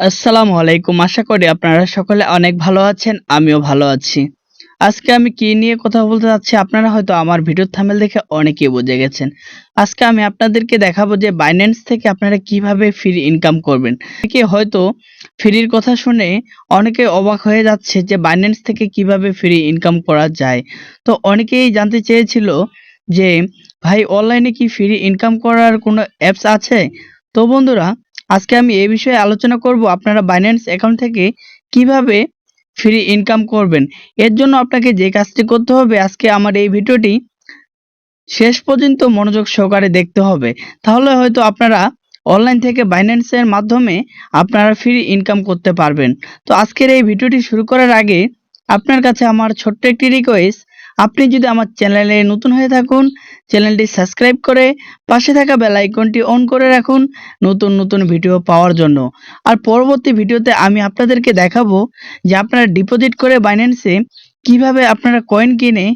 আসসালামু আলাইকুম। আশা করি আপনারা সকলে অনেক ভালো আছেন, আমিও ভালো আছি। আজকে আমি কি নিয়ে কথা বলতে যাচ্ছি আপনারা হয়তো আমার ভিডিও থামেল দেখে অনেকেই বুঝে গেছেন। আজকে আমি আপনাদেরকে দেখাবো যে বাইন্যান্স থেকে আপনারা কীভাবে ফ্রি ইনকাম করবেন। অনেকে হয়তো ফ্রির কথা শুনে অনেকে অবাক হয়ে যাচ্ছে যে বাইন্যান্স থেকে কীভাবে ফ্রি ইনকাম করা যায়। তো অনেকেই জানতে চেয়েছিল যে, ভাই অনলাইনে কি ফ্রি ইনকাম করার কোনো অ্যাপস আছে? তো বন্ধুরা আজকে আমি এই বিষয়ে আলোচনা করব আপনারা বাইন্যান্স অ্যাকাউন্ট থেকে কীভাবে ফ্রি ইনকাম করবেন। এর জন্য আপনাকে যে কাজটি করতে হবে, আজকে আমার এই ভিডিওটি শেষ পর্যন্ত মনোযোগ সহকারে দেখতে হবে। তাহলে হয়তো আপনারা অনলাইন থেকে বাইন্যান্সের মাধ্যমে আপনারা ফ্রি ইনকাম করতে পারবেন। তো আজকের এই ভিডিওটি শুরু করার আগে আপনার কাছে আমার ছোট্ট একটি রিকোয়েস্ট আপনি যদি আমার চ্যানেলে নতুন হয়ে থাকুন চ্যানেলটি সাবস্ক্রাইব করে পাশে থাকা বেল আইকনটি অন করে রাখুন নতুন নতুন ভিডিও পাওয়ার জন্য। আর পরবর্তী ভিডিওতে আমি আপনাদেরকে দেখাবো যে আপনারা ডিপোজিট করে বাইন্যান্সে কীভাবে আপনারা কয়েন কিনে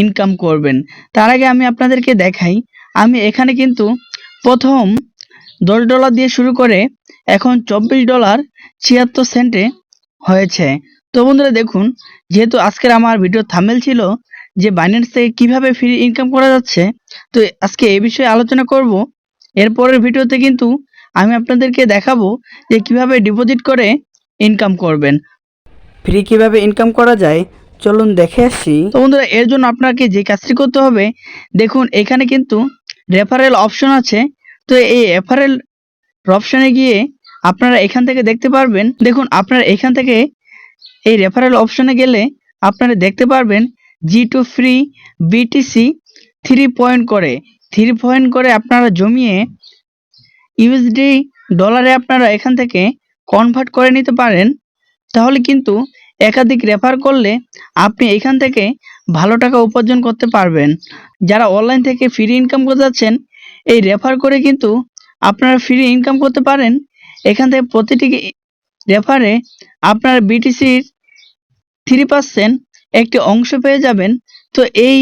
ইনকাম করবেন। তার আগে আমি আপনাদেরকে দেখাই, আমি এখানে কিন্তু প্রথম দশ ডলার দিয়ে শুরু করে এখন চব্বিশ ডলার ছিয়াত্তর সেন্টে হয়েছে। তো বন্ধুরা দেখুন, যেহেতু আজকের আমার ভিডিও থামেল ছিল যে বাইন্যান্স থেকে কীভাবে ফ্রি ইনকাম করা যাচ্ছে? তো আজকে এ বিষয়ে আলোচনা করব। এরপরের ভিডিওতে কিন্তু আমি আপনাদেরকে দেখাবো যে কীভাবে ডিপোজিট করে ইনকাম করবেন। ফ্রি কীভাবে ইনকাম করা যায়? চলুন দেখে আসি। তো বন্ধুরা এর জন্য আপনাকে যে কাজটি করতে হবে দেখুন এখানে কিন্তু রেফারেল অপশন আছে। তো এই রেফারেল অপশনে গিয়ে আপনারা এখান থেকে দেখতে পারবেন দেখুন আপনারা এখান থেকে এই রেফারেল অপশনে গেলে আপনারা দেখতে পারবেন G two free BTC three point করে। থ্রি পয়েন্ট করে আপনারা জমিয়ে ইউএসডি ডলারে আপনারা এখান থেকে কনভার্ট করে নিতে পারেন। তাহলে কিন্তু একাধিক রেফার করলে আপনি এখান থেকে ভালো টাকা উপার্জন করতে পারবেন। যারা অনলাইন থেকে ফ্রি ইনকাম করতে এই রেফার করে কিন্তু আপনারা ফ্রি ইনকাম করতে পারেন। এখান থেকে প্রতিটি রেফারে আপনার বিটিসির থ্রি পার্সেন্ট একটি অংশ পেয়ে যাবেন। তো এই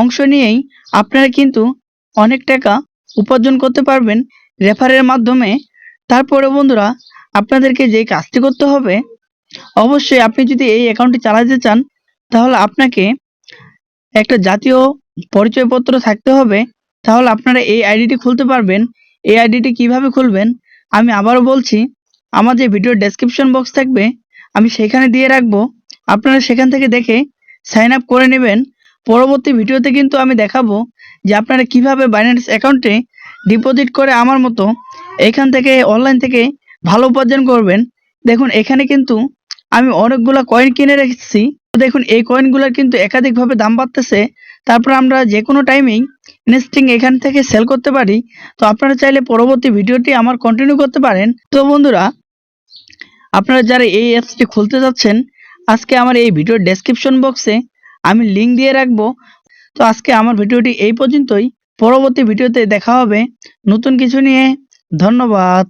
অংশ নিয়েই আপনারা কিন্তু অনেক টাকা উপার্জন করতে পারবেন রেফারের মাধ্যমে। তারপরে বন্ধুরা, আপনাদেরকে যে কাজটি করতে হবে, অবশ্যই আপনি যদি এই অ্যাকাউন্টটি চালাতে চান, তাহলে আপনাকে একটা জাতীয় পরিচয়পত্র থাকতে হবে। তাহলে আপনারা এই আইডিটি খুলতে পারবেন। এই আইডিটি কীভাবে খুলবেন, আমি আবারও বলছি, আমার যে ভিডিও ডেসক্রিপশন বক্স থাকবে, আমি সেখানে দিয়ে রাখব। আপনারা সেখান থেকে দেখে সাইন আপ করে নেবেন। পরবর্তী ভিডিওতে কিন্তু আমি দেখাবো যে আপনারা কীভাবে বাইন্যান্স অ্যাকাউন্টে ডিপোজিট করে আমার মতো এখান থেকে অনলাইন থেকে ভালো উপার্জন করবেন। দেখুন, এখানে কিন্তু আমি অনেকগুলো কয়েন কিনে রেখেছি। দেখুন, এই কয়েনগুলোর কিন্তু একাধিকভাবে দাম বাড়তেছে। তারপর আমরা যে কোনো টাইমেই ইনস্টিং এখান থেকে সেল করতে পারি। তো আপনারা চাইলে পরবর্তী ভিডিওটি আমার কন্টিনিউ করতে পারেন। তো বন্ধুরা, আপনারা যারা এই অ্যাপসটি খুলতে যাচ্ছেন আজকে আমার এই ভিডিওর ডেসক্রিপশন বক্সে আমি লিঙ্ক দিয়ে রাখব। তো আজকে আমার ভিডিওটি এই পর্যন্তই। পরবর্তী ভিডিওতে দেখা হবে। নতুন কিছু নিয়ে। ধন্যবাদ।